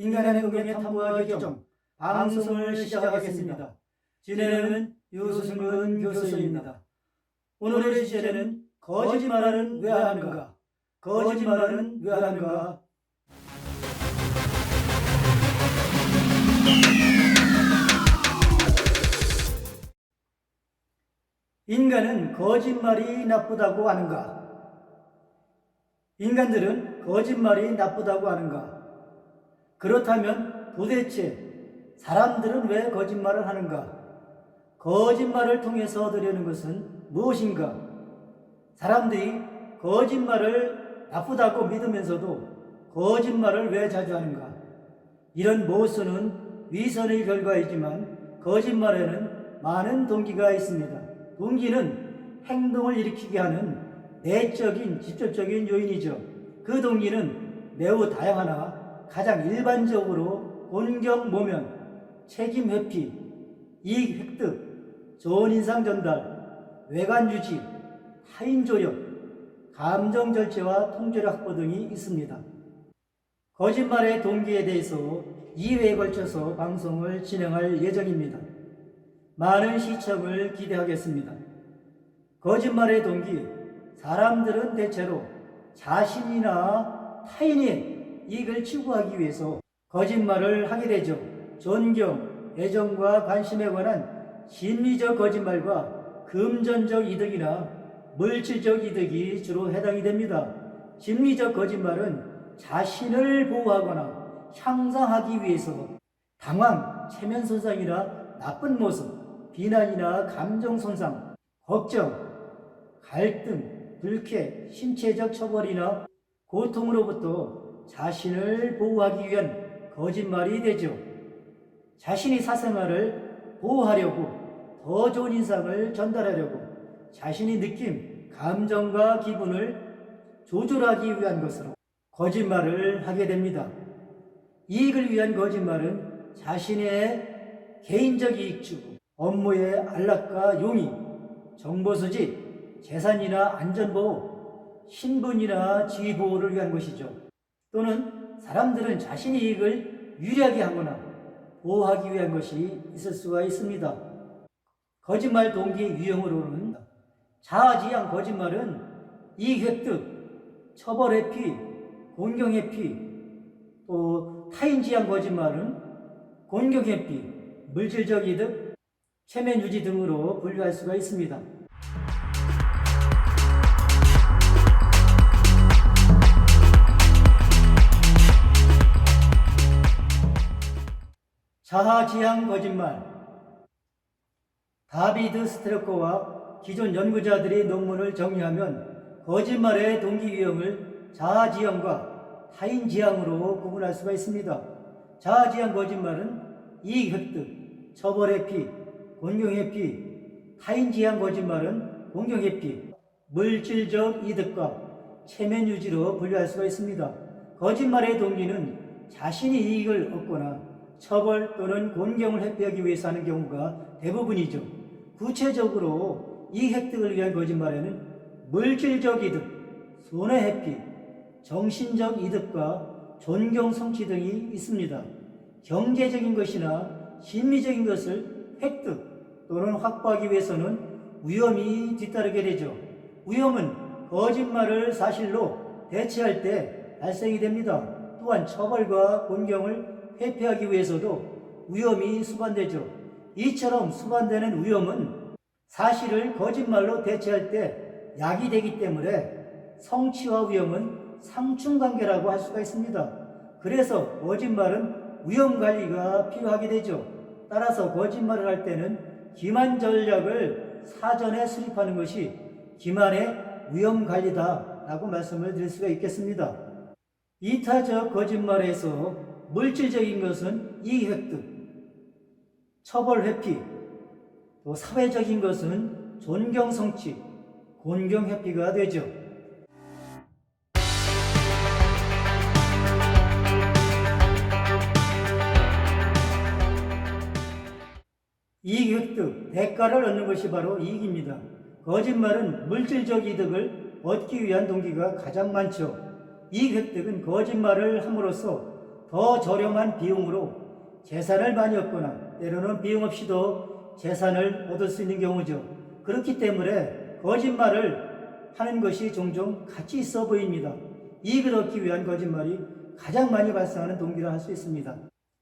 인간의 의견에 탐구하기 경 방송을 시작하겠습니다. 진행은 유승근 교수입니다. 오늘의 주제는 거짓말은 왜 하는가? 거짓말은 왜 하는가? 인간은 거짓말이 나쁘다고 하는가? 인간들은 거짓말이 나쁘다고 하는가? 그렇다면 도대체 사람들은 왜 거짓말을 하는가? 거짓말을 통해서 얻으려는 것은 무엇인가? 사람들이 거짓말을 나쁘다고 믿으면서도 거짓말을 왜 자주 하는가? 이런 모순은 위선의 결과이지만 거짓말에는 많은 동기가 있습니다. 동기는 행동을 일으키게 하는 내적인 직접적인 요인이죠. 그 동기는 매우 다양하나 가장 일반적으로 곤경 모면, 책임 회피, 이익 획득, 좋은 인상 전달, 외관 유지, 타인 조력, 감정 절제와 통제력 확보 등이 있습니다. 거짓말의 동기에 대해서 2회에 걸쳐서 방송을 진행할 예정입니다. 많은 시청을 기대하겠습니다. 거짓말의 동기, 사람들은 대체로 자신이나 타인의 이익을 추구하기 위해서 거짓말을 하게 되죠. 존경, 애정과 관심에 관한 심리적 거짓말과 금전적 이득이나 물질적 이득이 주로 해당이 됩니다. 심리적 거짓말은 자신을 보호하거나 향상하기 위해서 당황, 체면 손상이나 나쁜 모습, 비난이나 감정 손상, 걱정, 갈등, 불쾌, 신체적 처벌이나 고통으로부터 자신을 보호하기 위한 거짓말이 되죠. 자신이 사생활을 보호하려고 더 좋은 인상을 전달하려고 자신이 느낀 감정과 기분을 조절하기 위한 것으로 거짓말을 하게 됩니다. 이익을 위한 거짓말은 자신의 개인적 이익 추구, 업무의 안락과 용의, 정보 수집, 재산이나 안전보호, 신분이나 지위보호를 위한 것이죠. 또는 사람들은 자신의 이익을 유리하게 하거나 보호하기 위한 것이 있을 수가 있습니다. 거짓말 동기 유형으로는 자아지향 거짓말은 이익 획득, 처벌 회피, 공경 회피, 또 타인 지향 거짓말은 공경 회피, 물질적 이득, 체면 유지 등으로 분류할 수가 있습니다. 자아지향 거짓말 다비드 스트레코와 기존 연구자들의 논문을 정리하면 거짓말의 동기 유형을 자아지향과 타인지향으로 구분할 수가 있습니다. 자아지향 거짓말은 이익 획득, 처벌 회피, 공경 회피, 타인지향 거짓말은 공경 회피, 물질적 이득과 체면 유지로 분류할 수가 있습니다. 거짓말의 동기는 자신이 이익을 얻거나 처벌 또는 곤경을 회피하기 위해서 하는 경우가 대부분이죠. 구체적으로 이 획득을 위한 거짓말에는 물질적 이득, 손해 회피, 정신적 이득과 존경 성취 등이 있습니다. 경제적인 것이나 심리적인 것을 획득 또는 확보하기 위해서는 위험이 뒤따르게 되죠. 위험은 거짓말을 사실로 대체할 때 발생이 됩니다. 또한 처벌과 곤경을 회피하기 위해서도 위험이 수반되죠. 이처럼 수반되는 위험은 사실을 거짓말로 대체할 때 약이 되기 때문에 성취와 위험은 상충관계라고 할 수가 있습니다. 그래서 거짓말은 위험 관리가 필요하게 되죠. 따라서 거짓말을 할 때는 기만 전략을 사전에 수립하는 것이 기만의 위험 관리다라고 말씀을 드릴 수가 있겠습니다. 이타적 거짓말에서 물질적인 것은 이익 획득, 처벌 회피, 또 사회적인 것은 존경 성취, 곤경 회피가 되죠. 이익 획득, 대가를 얻는 것이 바로 이익입니다. 거짓말은 물질적 이득을 얻기 위한 동기가 가장 많죠. 이익 획득은 거짓말을 함으로써 더 저렴한 비용으로 재산을 많이 얻거나 때로는 비용 없이도 재산을 얻을 수 있는 경우죠. 그렇기 때문에 거짓말을 하는 것이 종종 가치 있어 보입니다. 이익을 얻기 위한 거짓말이 가장 많이 발생하는 동기라 할 수 있습니다.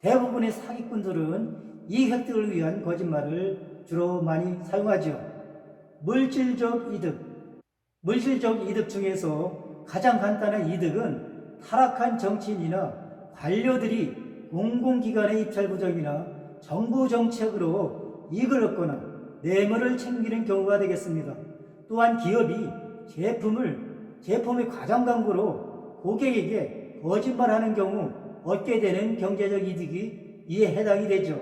대부분의 사기꾼들은 이익 획득을 위한 거짓말을 주로 많이 사용하죠. 물질적 이득. 물질적 이득 중에서 가장 간단한 이득은 타락한 정치인이나 관료들이 공공기관의 입찰 부정이나 정부 정책으로 이익을 얻거나 뇌물을 챙기는 경우가 되겠습니다. 또한 기업이 제품을 제품의 과장 광고로 고객에게 거짓말하는 경우 얻게 되는 경제적 이득이 이에 해당이 되죠.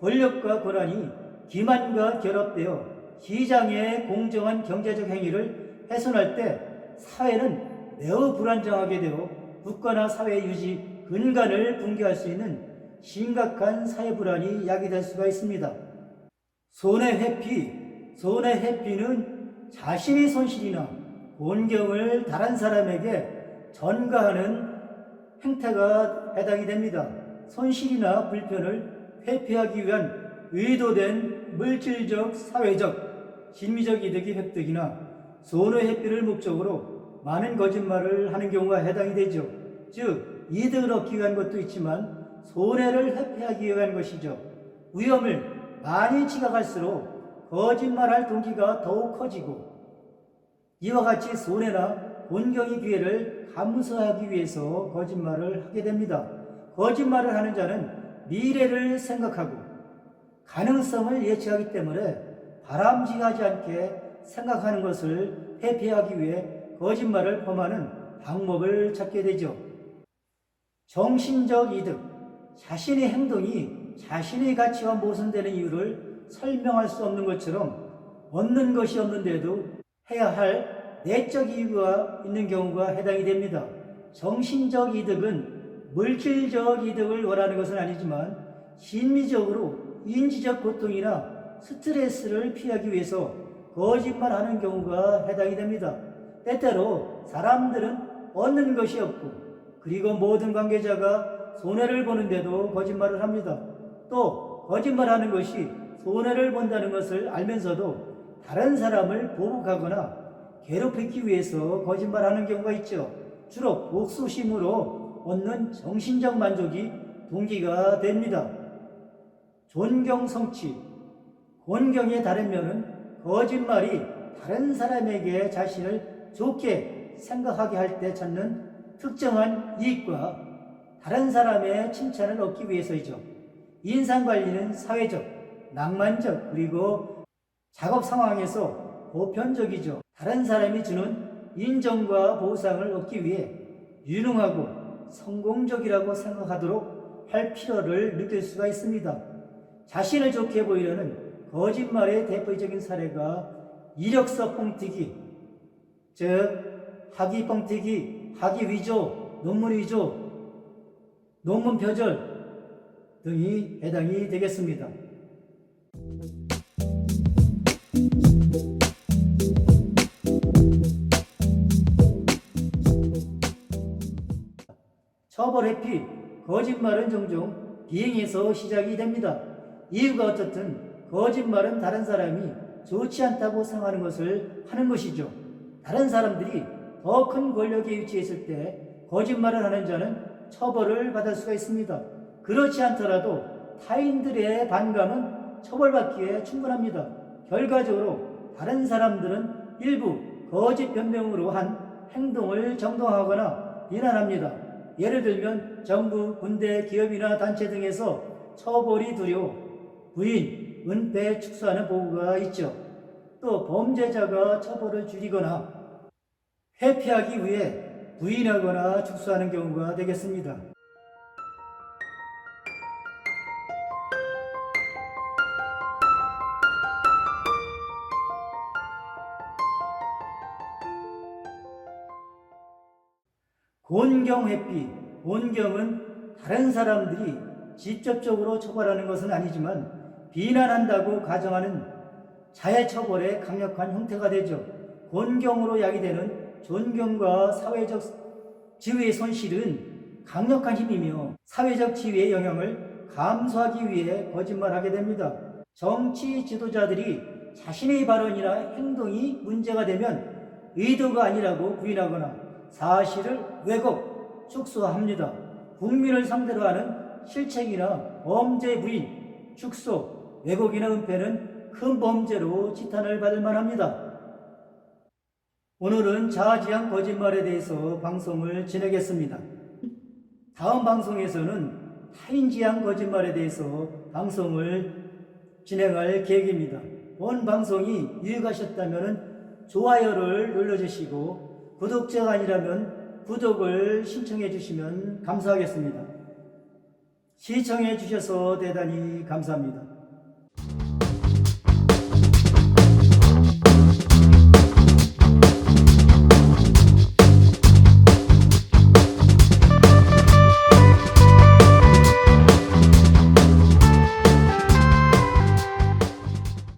권력과 권한이 기만과 결합되어 시장의 공정한 경제적 행위를 훼손할 때 사회는 매우 불안정하게 되어 국가나 사회 유지 근간을 붕괴할 수 있는 심각한 사회 불안이 야기될 수가 있습니다. 손해 회피, 손해 회피는 자신의 손실이나 곤경을 다른 사람에게 전가하는 행태가 해당이 됩니다. 손실이나 불편을 회피하기 위한 의도된 물질적, 사회적, 심리적 이득의 획득이나 손해 회피를 목적으로 많은 거짓말을 하는 경우가 해당이 되죠. 즉, 이득을 얻기 위한 것도 있지만 손해를 회피하기 위한 것이죠. 위험을 많이 지각할수록 거짓말할 동기가 더욱 커지고 이와 같이 손해나 곤경의 기회를 감수하기 위해서 거짓말을 하게 됩니다. 거짓말을 하는 자는 미래를 생각하고 가능성을 예측하기 때문에 바람직하지 않게 생각하는 것을 회피하기 위해 거짓말을 범하는 방법을 찾게 되죠. 정신적 이득, 자신의 행동이 자신의 가치와 모순되는 이유를 설명할 수 없는 것처럼 얻는 것이 없는데도 해야 할 내적 이유가 있는 경우가 해당이 됩니다. 정신적 이득은 물질적 이득을 원하는 것은 아니지만 심리적으로 인지적 고통이나 스트레스를 피하기 위해서 거짓말하는 경우가 해당이 됩니다. 때때로 사람들은 얻는 것이 없고 그리고 모든 관계자가 손해를 보는데도 거짓말을 합니다. 또 거짓말하는 것이 손해를 본다는 것을 알면서도 다른 사람을 보복하거나 괴롭히기 위해서 거짓말하는 경우가 있죠. 주로 복수심으로 얻는 정신적 만족이 동기가 됩니다. 존경 성취, 곤경의 다른 면은 거짓말이 다른 사람에게 자신을 좋게 생각하게 할 때 찾는 특정한 이익과 다른 사람의 칭찬을 얻기 위해서이죠. 인상관리는 사회적, 낭만적, 그리고 작업 상황에서 보편적이죠. 다른 사람이 주는 인정과 보상을 얻기 위해 유능하고 성공적이라고 생각하도록 할 필요를 느낄 수가 있습니다. 자신을 좋게 보이려는 거짓말의 대표적인 사례가 이력서 뻥튀기, 즉 학위 뻥튀기, 학위 위조, 논문 위조, 논문 표절 등이 해당이 되겠습니다. 처벌 회피, 거짓말은 종종 비행에서 시작이 됩니다. 이유가 어떻든 거짓말은 다른 사람이 좋지 않다고 생각하는 것을 하는 것이죠. 다른 사람들이 더 큰 권력에 위치했을 때 거짓말을 하는 자는 처벌을 받을 수가 있습니다. 그렇지 않더라도 타인들의 반감은 처벌받기에 충분합니다. 결과적으로 다른 사람들은 일부 거짓 변명으로 한 행동을 정당화하거나 비난합니다. 예를 들면 정부, 군대, 기업이나 단체 등에서 처벌이 두려워 부인, 은폐 축소하는 보고가 있죠. 또 범죄자가 처벌을 줄이거나 회피하기 위해 부인하거나 축소하는 경우가 되겠습니다. 곤경 회피, 곤경은 다른 사람들이 직접적으로 처벌하는 것은 아니지만 비난한다고 가정하는 자해 처벌의 강력한 형태가 되죠. 곤경으로 야기되는 존경과 사회적 지위의 손실은 강력한 힘이며 사회적 지위의 영향을 감수하기 위해 거짓말하게 됩니다. 정치 지도자들이 자신의 발언이나 행동이 문제가 되면 의도가 아니라고 부인하거나 사실을 왜곡, 축소합니다. 국민을 상대로 하는 실책이나 범죄 부인, 축소, 왜곡이나 은폐는 큰 범죄로 지탄을 받을 만합니다. 오늘은 자아지향 거짓말에 대해서 방송을 진행했습니다. 다음 방송에서는 타인지향 거짓말에 대해서 방송을 진행할 계획입니다. 본 방송이 유익하셨다면 좋아요를 눌러주시고 구독자가 아니라면 구독을 신청해 주시면 감사하겠습니다. 시청해 주셔서 대단히 감사합니다.